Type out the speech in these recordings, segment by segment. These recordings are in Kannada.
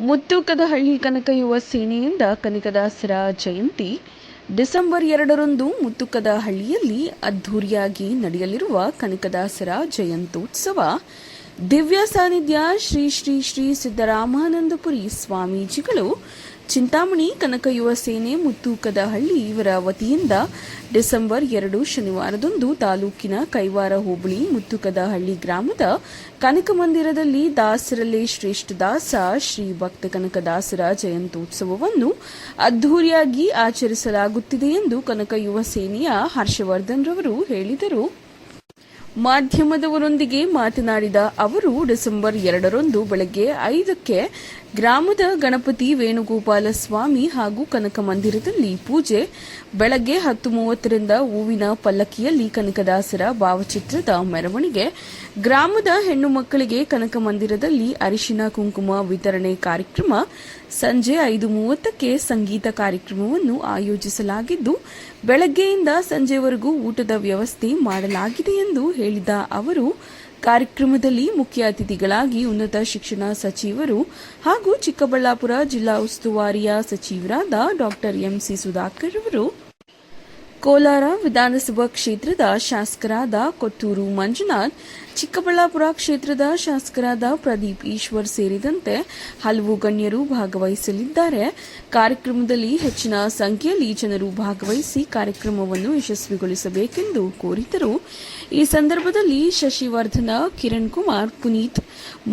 ಮುತ್ತುಕದಹಳ್ಳಿ ಕನಕ ಯುವ ಸೇನೆಯಿಂದ ಕನಕದಾಸರ ಜಯಂತಿ ಡಿಸೆಂಬರ್ ಎರಡರಂದು ಮುತ್ತುಕದಹಳ್ಳಿಯಲ್ಲಿ ಅದ್ಧೂರಿಯಾಗಿ ನಡೆಯಲಿರುವ ಕನಕದಾಸರ ಜಯಂತ್ಯೋತ್ಸವ. ದಿವ್ಯ ಸಾನ್ನಿಧ್ಯ ಶ್ರೀ ಶ್ರೀ ಶ್ರೀ ಸಿದ್ದರಾಮಾನಂದಪುರಿ ಸ್ವಾಮೀಜಿಗಳು ಚಿಂತಾಮಣಿ ಕನಕ ಯುವ ಸೇನೆ ಮುತ್ತೂಕದಹಳ್ಳಿ ಇವರ ವತಿಯಿಂದ ಡಿಸೆಂಬರ್ ಎರಡು ಶನಿವಾರದಂದು ತಾಲೂಕಿನ ಕೈವಾರ ಹೋಬಳಿ ಮುತ್ತುಕದಹಳ್ಳಿ ಗ್ರಾಮದ ಕನಕ ಮಂದಿರದಲ್ಲಿ ದಾಸರಲ್ಲೇ ಶ್ರೇಷ್ಠ ದಾಸ ಶ್ರೀ ಭಕ್ತ ಕನಕದಾಸರ ಜಯಂತ್ಯೋತ್ಸವವನ್ನು ಅದ್ಧೂರಿಯಾಗಿ ಆಚರಿಸಲಾಗುತ್ತಿದೆ ಎಂದು ಕನಕ ಯುವ ಸೇನೆಯ ಹರ್ಷವರ್ಧನ್ ರವರು ಹೇಳಿದರು. ಮಾಧ್ಯಮದವರೊಂದಿಗೆ ಮಾತನಾಡಿದ ಅವರು, ಡಿಸೆಂಬರ್ ಎರಡರಂದು ಬೆಳಗ್ಗೆ ಐದಕ್ಕೆ ಗ್ರಾಮದ ಗಣಪತಿ ವೇಣುಗೋಪಾಲ ಸ್ವಾಮಿ ಹಾಗೂ ಕನಕ ಮಂದಿರದಲ್ಲಿ ಪೂಜೆ. ಬೆಳಗ್ಗೆ ಹತ್ತು ಮೂವತ್ತರಿಂದ ಹೂವಿನ ಪಲ್ಲಕ್ಕಿಯಲ್ಲಿ ಕನಕದಾಸರ ಭಾವಚಿತ್ರದ ಮೆರವಣಿಗೆ. ಗ್ರಾಮದ ಹೆಣ್ಣು ಮಕ್ಕಳಿಗೆ ಕನಕ ಮಂದಿರದಲ್ಲಿ ಅರಿಶಿನ ಕುಂಕುಮ ವಿತರಣೆ ಕಾರ್ಯಕ್ರಮ. ಸಂಜೆ ಐದು ಮೂವತ್ತಕ್ಕೆ ಸಂಗೀತ ಕಾರ್ಯಕ್ರಮವನ್ನು ಆಯೋಜಿಸಲಾಗಿದ್ದು, ಬೆಳಗ್ಗೆಯಿಂದ ಸಂಜೆವರೆಗೂ ಊಟದ ವ್ಯವಸ್ಥೆ ಮಾಡಲಾಗಿದೆ ಎಂದು ಹೇಳಿದ ಅವರು. ಕಾರ್ಯಕ್ರಮದಲ್ಲಿ ಮುಖ್ಯ ಅತಿಥಿಗಳಾಗಿ ಉನ್ನತ ಶಿಕ್ಷಣ ಸಚಿವರು ಹಾಗೂ ಚಿಕ್ಕಬಳ್ಳಾಪುರ ಜಿಲ್ಲಾ ಉಸ್ತುವಾರಿಯ ಸಚಿವರಾದ ಡಾಕ್ಟರ್ ಎಂಸಿ ಸುಧಾಕರ್ ಅವರು ಕೋಲಾರ ವಿಧಾನಸಭಾ ಕ್ಷೇತ್ರದ ಶಾಸಕರಾದ ಕೊತ್ತೂರು ಮಂಜುನಾಥ್, ಚಿಕ್ಕಬಳ್ಳಾಪುರ ಕ್ಷೇತ್ರದ ಶಾಸಕರಾದ ಪ್ರದೀಪ್ ಈಶ್ವರ್ ಸೇರಿದಂತೆ ಹಲವು ಗಣ್ಯರು ಭಾಗವಹಿಸಲಿದ್ದಾರೆ. ಕಾರ್ಯಕ್ರಮದಲ್ಲಿ ಹೆಚ್ಚಿನ ಸಂಖ್ಯೆಯಲ್ಲಿ ಜನರು ಭಾಗವಹಿಸಿ ಕಾರ್ಯಕ್ರಮವನ್ನು ಯಶಸ್ವಿಗೊಳಿಸಬೇಕೆಂದು ಕೋರಿದರು. ಈ ಸಂದರ್ಭದಲ್ಲಿ ಶಶಿವರ್ಧನ, ಕಿರಣ್ ಕುಮಾರ್, ಪುನೀತ್,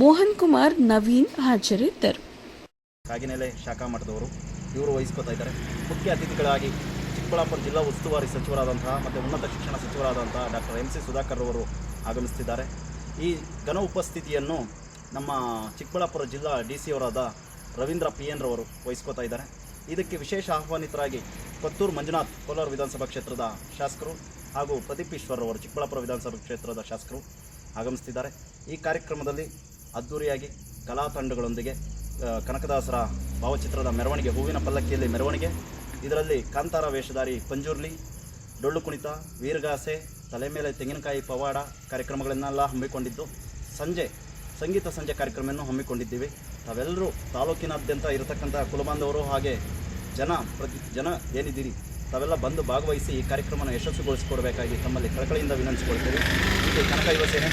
ಮೋಹನ್ ಕುಮಾರ್, ನವೀನ್ ಹಾಜರಿದ್ದರು. ಶಾಖಾ ಮಠದವರು ಇವರು ವಹಿಸ್ಕೊತಾ ಮುಖ್ಯ ಅತಿಥಿಗಳಾಗಿ ಚಿಕ್ಕಬಳ್ಳಾಪುರ ಜಿಲ್ಲಾ ಉಸ್ತುವಾರಿ ಸಚಿವರಾದಂತಹ ಮತ್ತು ಉನ್ನತ ಶಿಕ್ಷಣ ಸಚಿವರಾದಂತಹ ಡಾಕ್ಟರ್ ಎಂ ಸಿ ಸುಧಾಕರ್ ಅವರು ಆಗಮಿಸ್ತಿದ್ದಾರೆ ಈ ಘನ ಉಪಸ್ಥಿತಿಯನ್ನು ನಮ್ಮ ಚಿಕ್ಕಬಳ್ಳಾಪುರ ಜಿಲ್ಲಾ ಡಿ ಸಿ ಅವರಾದ ರವೀಂದ್ರ ಪಿ ಎನ್ ರವರು ವಹಿಸ್ಕೋತಾ ಇದ್ದಾರೆ. ಇದಕ್ಕೆ ವಿಶೇಷ ಆಹ್ವಾನಿತರಾಗಿ ಕೊತ್ತೂರು ಮಂಜುನಾಥ್ ಕೋಲಾರ ವಿಧಾನಸಭಾ ಕ್ಷೇತ್ರದ ಶಾಸಕರು ಹಾಗೂ ಪ್ರದೀಪ್ ಈಶ್ವರ್ ಅವರು ಚಿಕ್ಕಬಳ್ಳಾಪುರ ವಿಧಾನಸಭಾ ಕ್ಷೇತ್ರದ ಶಾಸಕರು ಆಗಮಿಸ್ತಿದ್ದಾರೆ ಈ ಕಾರ್ಯಕ್ರಮದಲ್ಲಿ ಅದ್ದೂರಿಯಾಗಿ ಕಲಾ ತಂಡಗಳೊಂದಿಗೆ ಕನಕದಾಸರ ಭಾವಚಿತ್ರದ ಮೆರವಣಿಗೆ, ಹೂವಿನ ಪಲ್ಲಕ್ಕಿಯಲ್ಲಿ ಮೆರವಣಿಗೆ ಇದರಲ್ಲಿ ಕಾಂತಾರ ವೇಷಧಾರಿ ಪಂಜುರ್ಲಿ, ಡೊಳ್ಳು ಕುಣಿತ, ವೀರಗಾಸೆ ತಲೆ ಮೇಲೆ ತೆಂಗಿನಕಾಯಿ ಪವಾಡ ಕಾರ್ಯಕ್ರಮಗಳನ್ನೆಲ್ಲ ಹಮ್ಮಿಕೊಂಡಿದ್ದು. ಸಂಜೆ, ಸಂಗೀತ ಸಂಜೆ ಕಾರ್ಯಕ್ರಮವನ್ನು ಹಮ್ಮಿಕೊಂಡಿದ್ದೀವಿ. ತಾವೆಲ್ಲರೂ ತಾಲೂಕಿನಾದ್ಯಂತ ಇರತಕ್ಕಂಥ ಕುಲಬಾಂಧವರು ಹಾಗೆ ಜನ ಪ್ರತಿ, ಜನ ಏನಿದ್ದೀರಿ, ತಾವೆಲ್ಲ ಬಂದು ಭಾಗವಹಿಸಿ ಈ ಕಾರ್ಯಕ್ರಮನ ಯಶಸ್ವಿಗೊಳಿಸಿಕೊಡಬೇಕಾಗಿ ತಮ್ಮಲ್ಲಿ ಕಳಕಳಿಯಿಂದ ವಿನಂತಿಸಿಕೊಳ್ತೇವೆ. ಇದು ಕನಕ ಯುವ ಸೇನೆ